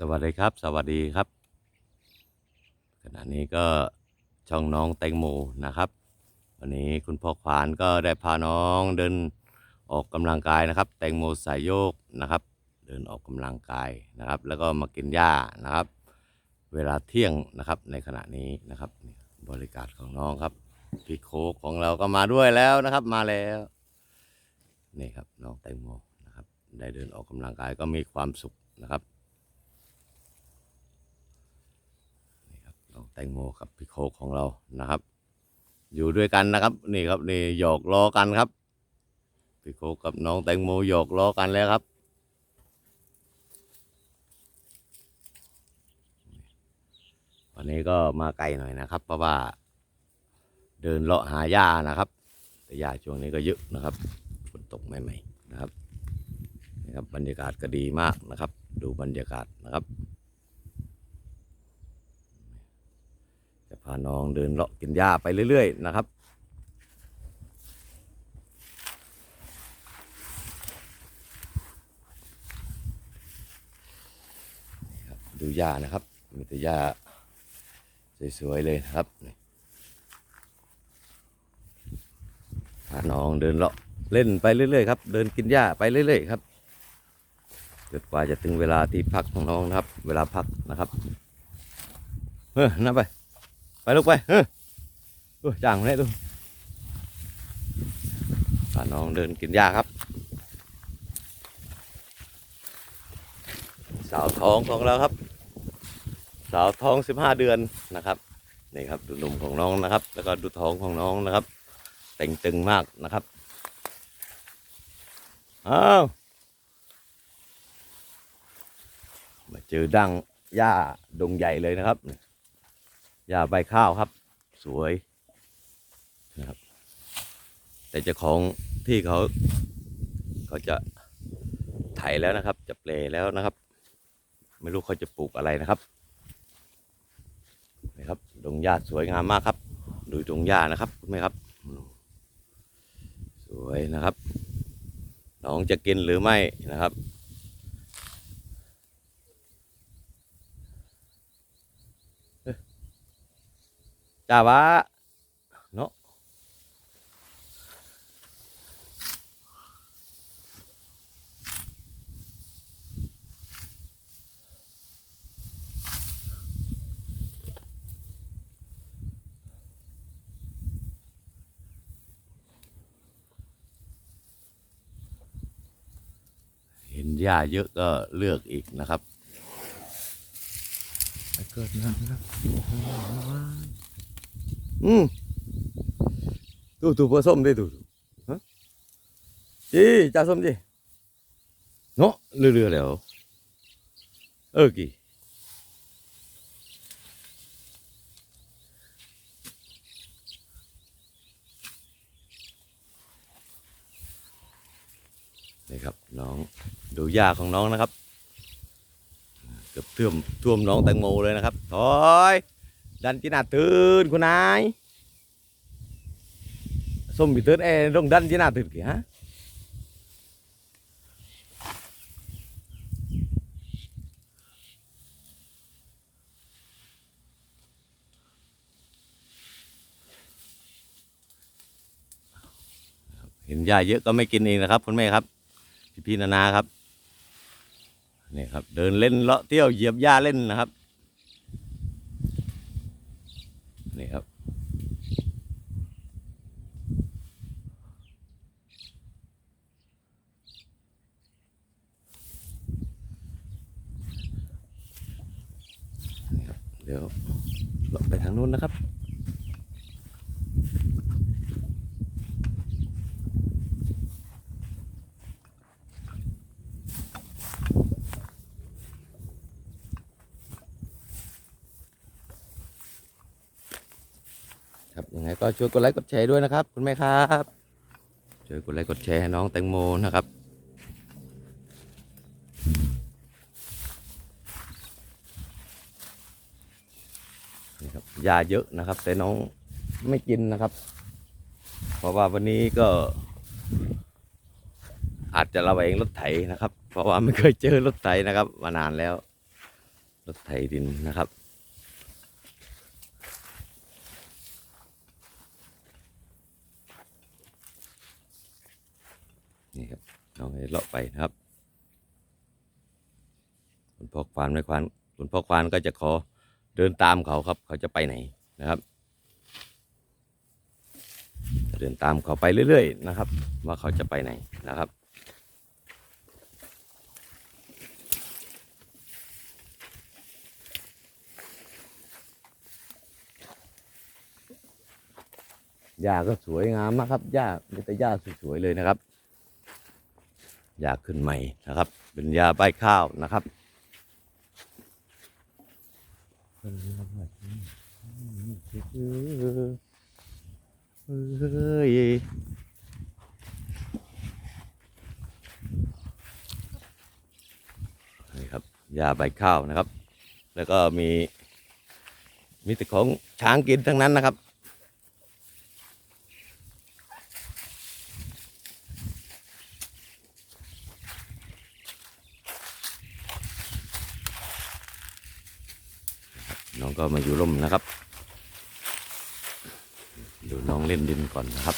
สวัสดีครับ สวัสดีครับ ขณะนี้ก็ช่องน้องแตงโมนะครับ วันนี้คุณพ่อขวานก็ได้พาน้องเดินออกกำลังกายนะครับ แตงโมสายโยกนะครับ เดินออกกำลังกายนะครับ แล้วก็มากินหญ้านะครับ เวลาเที่ยงนะครับในขณะนี้นะครับบริการของน้องครับพี่โคกของเราก็มาด้วยแล้วนะครับ มาแล้วนี่ครับน้องแตงโมนะครับ ได้เดินออกกำลังกายก็มีความสุขนะครับ น้องแตงโมกับพี่โคกของเรานะครับ อยู่ด้วยกันนะครับ นี่ครับนี่หยอกล้อกันครับพี่โคกกับน้องแตงโมหยอกล้อกันแล้วครับ วันนี้ก็มาไกลหน่อยนะครับ เพราะว่า เดินเลาะหาหญ้านะครับ แต่หญ้าช่วงนี้ก็เยอะนะครับฝนตกใหม่ๆนะครับนี่ครับบรรยากาศก็ดีมากนะครับ ดูบรรยากาศนะครับ จะ พาน้องเดินเลาะกินหญ้าไปเรื่อย ๆ นะครับ ดูหญ้านะครับ มีแต่หญ้าสวย ๆ เลยนะครับพาน้องเดินเลาะเล่นไปเรื่อย ๆ ครับ เดินกินหญ้าไปเรื่อย ๆ ครับจนกว่าจะถึงเวลาที่พักของน้องนะครับ เวลาพักนะครับ เออนั่นไป ไปลูกไปเฮ้ยดูจ่างเลยดูพาน้องเดินกินหญ้าครับ สาวท้องของเราครับ สาวท้องสิบห้าเดือนนะครับนี่ครับดูนมของน้องนะครับ แล้วก็ดูท้องของน้องนะครับแต่งตึงมากนะครับอ้าวมาเจอดังหญ้าดงใหญ่เลยนะครับ หญ้าใบข้าวครับ สวยนะครับ แต่เจ้าของที่เขาเขาจะไถแล้วนะครับ จะเปลแล้วนะครับ ไม่รู้เขาจะปลูกอะไรนะครับนี่ครับดงหญ้าสวยงามมากครับ ดูดงหญ้านะครับคุณแม่ครับ สวยนะครับน้องจะกินหรือไม่นะครับ จ้าวะเนาะเห็นหญ้าเยอะก็เลือกอีกนะครับไปเกิดนะครับ อืมดูดูผสมดิดูดูฮะจีจ่าส้มจีเนาะเรื่อยๆแล้วเออกี่นี่ครับน้องดูหญ้าของน้องนะครับ เกือบท่วมท่วมน้องแตงโมเลยนะครับถอย ดันจีน่าตื่นคุณนายส้ม bị ตื่นเอ้ดงดันจีน่าตื่น kìa hả Dạ, เห็นหญ้าเยอะก็ไม่กินเองนะครับ คุณแม่ครับพี่พี่ๆนานาครับนี่ครับ เดินเล่นเลาะเที่ยวเหยียบหญ้าเล่นนะครับ นี่ครับ เดี๋ยวเราไปทางนู้นนะครับ ครับยังไงก็ช่วยกดไลค์กดแชร์ด้วยนะครับ คุณแม่ครับช่วยกดไลค์กดแชร์ให้น้องแตงโมนะครับนี่ครับยาเยอะนะครับ แต่น้องไม่กินนะครับ เพราะว่าวันนี้ก็ อาจจะระแวงรถไถนะครับ เพราะว่าไม่เคยเจอรถไถนะครับ มานานแล้ว รถไถดินนะครับ นี่ครับน้องให้เลาะไปนะครับคุณพ่อควานไม่ควานคุณพ่อควานก็จะขอเดินตามเขาครับ เขาจะไปไหนนะครับ เดินตามเขาไปเรื่อย ๆ นะครับ ว่าเขาจะไปไหนนะครับหญ้าก็สวยงามมากครับหญ้ามีแต่หญ้าสวยๆเลยนะครับ หญ้าขึ้นใหม่นะครับ เป็นหญ้าใบข้าวนะครับเฮ้ยนี่ครับหญ้าใบข้าวนะครับ แล้วก็มีมีแต่ของช้างกินทั้งนั้นนะครับ น้องก็มาอยู่ร่มนะครับ ดูน้องเล่นดินก่อนนะครับ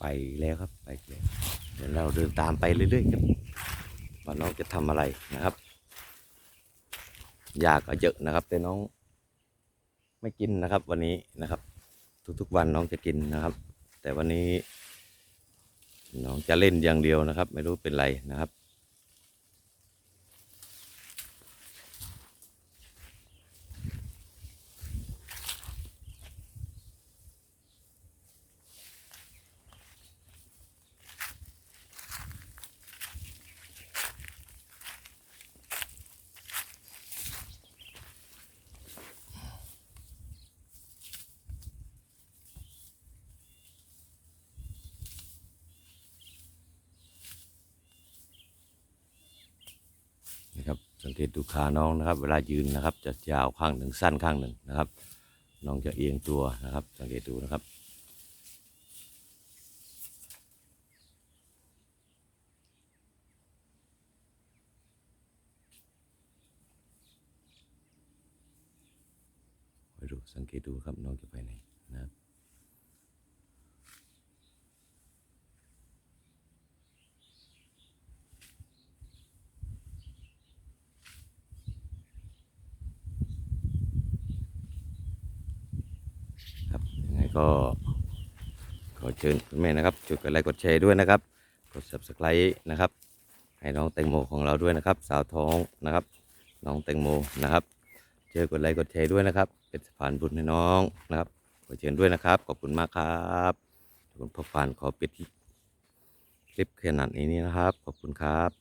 ไปแล้วครับไปแล้วเดี๋ยวเราเดินตามไปเรื่อยๆครับว่าน้องจะทำอะไรนะครับยาก็เยอะนะครับ แต่น้องไม่กินนะครับวันนี้นะครับ ทุกๆวันน้องจะกินนะครับ แต่วันนี้ น้องจะเล่นอย่างเดียวนะครับ ไม่รู้เป็นไรนะครับ สังเกตดูขาน้องนะครับ เวลายืนนะครับ จะยาวข้างหนึ่งสั้นข้างหนึ่งนะครับ น้องจะเอียงตัวนะครับ สังเกตดูนะครับ ไปดูสังเกตดูครับน้องจะไปไหนนะครับ ก็ขอเชิญคุณแม่นะครับช่วยกดไลค์กดแชร์ด้วยนะครับ กด subscribe นะครับ ให้น้องแตงโมของเราด้วยนะครับ สาวท้องนะครับ น้องแตงโมนะครับเจอกดไลค์กดแชร์ด้วยนะครับ เป็นสะพานบุญให้น้องนะครับขอเชิญด้วยนะครับ ขอบคุณมากครับคุณพ่อฟานขอปิดคลิปขนาดนี้นะครับ ขอบคุณครับ